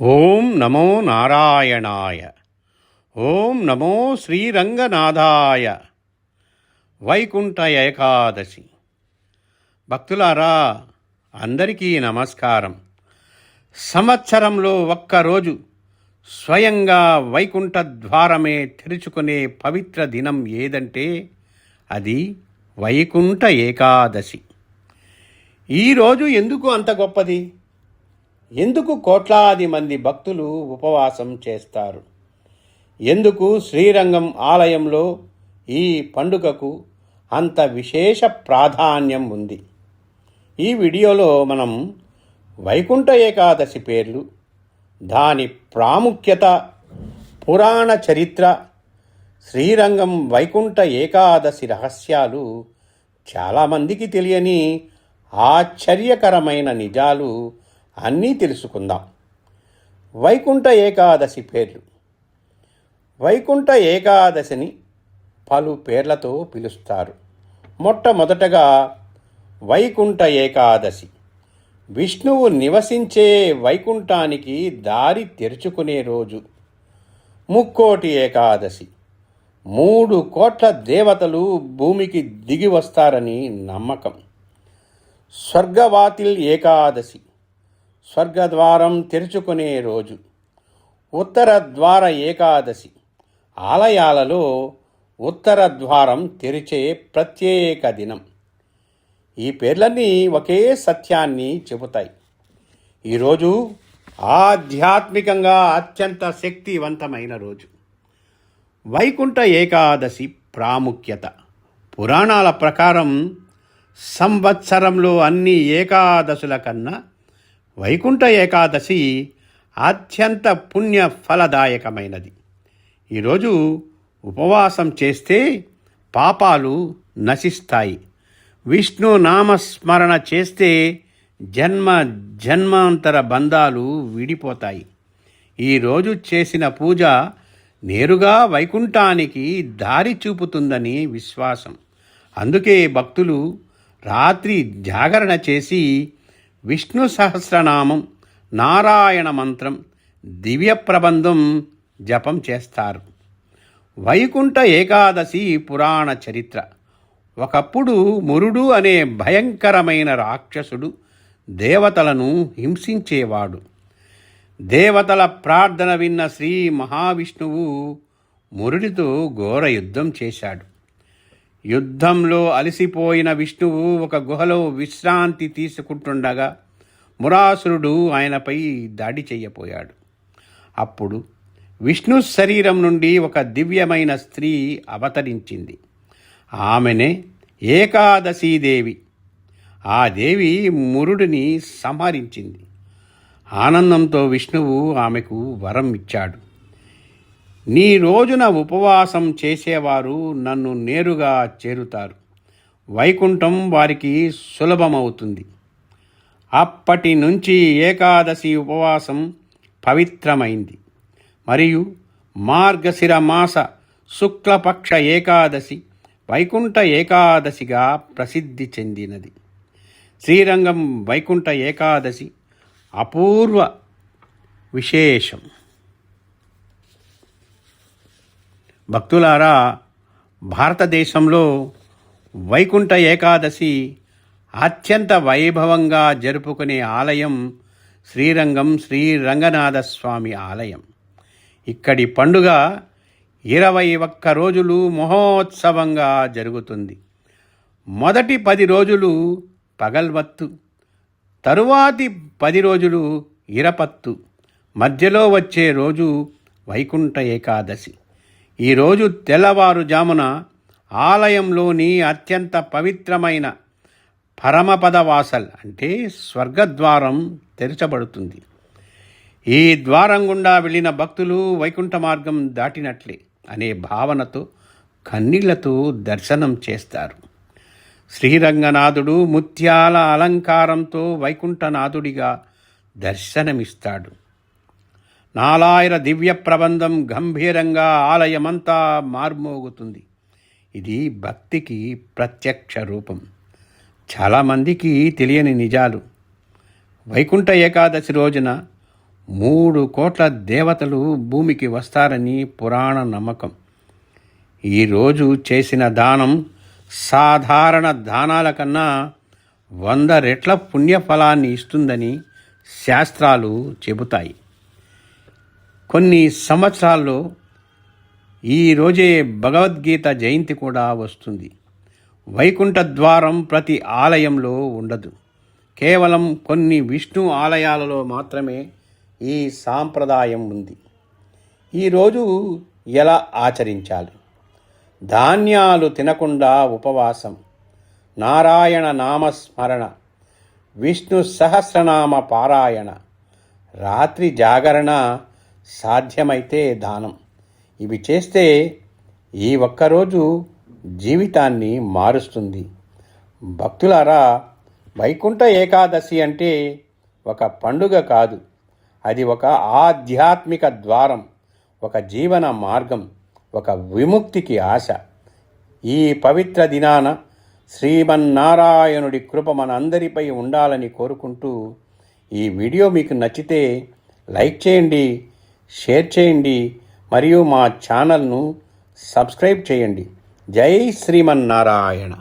ఓం నమో నారాయణాయ. ఓం నమో శ్రీరంగనాథాయ. వైకుంఠ ఏకాదశి. భక్తులారా అందరికీ నమస్కారం. సంవత్సరంలో ఒక్కరోజు స్వయంగా వైకుంఠ ద్వారమే తెరుచుకునే పవిత్ర దినం ఏదంటే అది వైకుంఠ ఏకాదశి. ఈరోజు ఎందుకు అంత గొప్పది? ఎందుకు కోట్లాది మంది భక్తులు ఉపవాసం చేస్తారు? ఎందుకు శ్రీరంగం ఆలయంలో ఈ పండుగకు అంత విశేష ప్రాధాన్యం ఉంది? ఈ వీడియోలో మనం వైకుంఠ ఏకాదశి పేర్లు దాని ప్రాముఖ్యత పురాణ చరిత్ర శ్రీరంగం వైకుంఠ ఏకాదశి రహస్యాలు చాలామందికి తెలియని ఆశ్చర్యకరమైన నిజాలు అన్నీ తెలుసుకుందాం. వైకుంఠ ఏకాదశి పేర్లు. వైకుంఠ ఏకాదశిని పలు పేర్లతో పిలుస్తారు. మొట్టమొదటగా వైకుంఠ ఏకాదశి. విష్ణువు నివసించే వైకుంఠానికి దారి తెరుచుకునే రోజు. ముక్కోటి ఏకాదశి. మూడు కోట్ల దేవతలు భూమికి దిగి వస్తారని నమ్మకం. స్వర్గవాతిల్ ఏకాదశి. స్వర్గద్వారం తెరుచుకునే రోజు. ఉత్తర ద్వార ఏకాదశి. ఆలయాలలో ఉత్తర ద్వారం తెరిచే ప్రత్యేక దినం. ఈ పేర్లన్నీ ఒకే సత్యాన్ని చెబుతాయి. ఈరోజు ఆధ్యాత్మికంగా అత్యంత శక్తివంతమైన రోజు. వైకుంఠ ఏకాదశి ప్రాముఖ్యత. పురాణాల ప్రకారం సంవత్సరంలో అన్ని ఏకాదశుల కన్నా వైకుంఠ ఏకాదశి అత్యంత పుణ్య ఫలదాయకమైనది ఈరోజు ఉపవాసం చేస్తే పాపాలు నశిస్తాయి. విష్ణు నామస్మరణ చేస్తే జన్మ జన్మాంతర బంధాలు విడిపోతాయి. ఈరోజు చేసిన పూజ నేరుగా వైకుంఠానికి దారి చూపుతుందని విశ్వాసం. అందుకే భక్తులు రాత్రి జాగరణ చేసి విష్ణు సహస్రనామం నారాయణ మంత్రం దివ్య ప్రబంధం జపం చేస్తారు. వైకుంఠ ఏకాదశి పురాణ చరిత్ర. ఒకప్పుడు మురుడు అనే భయంకరమైన రాక్షసుడు దేవతలను హింసించేవాడు. దేవతల ప్రార్థన విన్న శ్రీ మహావిష్ణువు మురుడితో ఘోర యుద్ధం చేశాడు. యుద్ధంలో అలసిపోయిన విష్ణువు ఒక గుహలో విశ్రాంతి తీసుకుంటుండగా మురాసురుడు ఆయనపై దాడి చేయపోయాడు. అప్పుడు విష్ణు శరీరం నుండి ఒక దివ్యమైన స్త్రీ అవతరించింది. ఆమెనే ఏకాదశీదేవి ఆ దేవి మురుడిని సంహరించింది. ఆనందంతో విష్ణువు ఆమెకు వరం ఇచ్చాడు. నీ రోజున ఉపవాసం చేసేవారు నన్ను నేరుగా చేరుతారు. వైకుంఠం వారికి సులభమవుతుంది. అప్పటి నుంచి ఏకాదశి ఉపవాసం పవిత్రమైంది. మరియు మార్గశిర మాస శుక్లపక్ష ఏకాదశి వైకుంఠ ఏకాదశిగా ప్రసిద్ధి చెందినది. శ్రీరంగం వైకుంఠ ఏకాదశి అపూర్వ విశేషం. భక్తులారా భారతదేశంలో వైకుంఠ ఏకాదశి అత్యంత వైభవంగా జరుపుకునే ఆలయం శ్రీరంగం శ్రీ రంగనాథ స్వామి ఆలయం. ఇక్కడి పండుగ ఇరవై ఒక్క రోజులు మహోత్సవంగా జరుగుతుంది. మొదటి పది రోజులు పగల్వత్తు తరువాతి పది రోజులు ఇరపత్తు మధ్యలో వచ్చే రోజు వైకుంఠ ఏకాదశి. ఈరోజు తెల్లవారుజామున ఆలయంలోని అత్యంత పవిత్రమైన పరమపద వాసల్ అంటే స్వర్గద్వారం తెరచబడుతుంది. ఈ ద్వారం గుండా వెళ్ళిన భక్తులు వైకుంఠ మార్గం దాటినట్లే అనే భావనతో కన్నీళ్ళతో దర్శనం చేస్తారు. శ్రీరంగనాథుడు ముత్యాల అలంకారంతో వైకుంఠనాథుడిగా దర్శనమిస్తాడు. నాలాయిర దివ్య ప్రబంధం గంభీరంగా ఆలయమంతా మార్మోగుతుంది. ఇది భక్తికి ప్రత్యక్ష రూపం. చాలామందికి తెలియని నిజాలు. వైకుంఠ ఏకాదశి రోజున మూడు కోట్ల దేవతలు భూమికి వస్తారని పురాణ నమ్మకం. ఈరోజు చేసిన దానం సాధారణ దానాల కన్నా వంద రెట్ల పుణ్యఫలాన్ని ఇస్తుందని శాస్త్రాలు చెబుతాయి. కొన్ని సంవత్సరాల్లో ఈ రోజే భగవద్గీత జయంతి కూడా వస్తుంది. వైకుంఠ ద్వారం ప్రతి ఆలయంలో ఉండదు. కేవలం కొన్ని విష్ణు ఆలయాలలో మాత్రమే ఈ సాంప్రదాయం ఉంది. ఈరోజు ఎలా ఆచరించాలి? ధాన్యాలు తినకుండా ఉపవాసం నారాయణ నామస్మరణ విష్ణు సహస్రనామ పారాయణ రాత్రి జాగరణ సాధ్యమైతే దానం. ఇవి చేస్తే ఈ ఒక్కరోజు జీవితాన్ని మారుస్తుంది. భక్తులారా వైకుంఠ ఏకాదశి అంటే ఒక పండుగ కాదు. అది ఒక ఆధ్యాత్మిక ద్వారం ఒక జీవన మార్గం ఒక విముక్తికి ఆశ. ఈ పవిత్ర దినాన శ్రీమన్నారాయణుడి కృప మన అందరిపై ఉండాలని కోరుకుంటూ ఈ వీడియో మీకు నచ్చితే లైక్ చేయండి షేర్ చేయండి మరియు మా ఛానల్ను సబ్స్క్రైబ్ చేయండి. జై శ్రీమన్నారాయణ.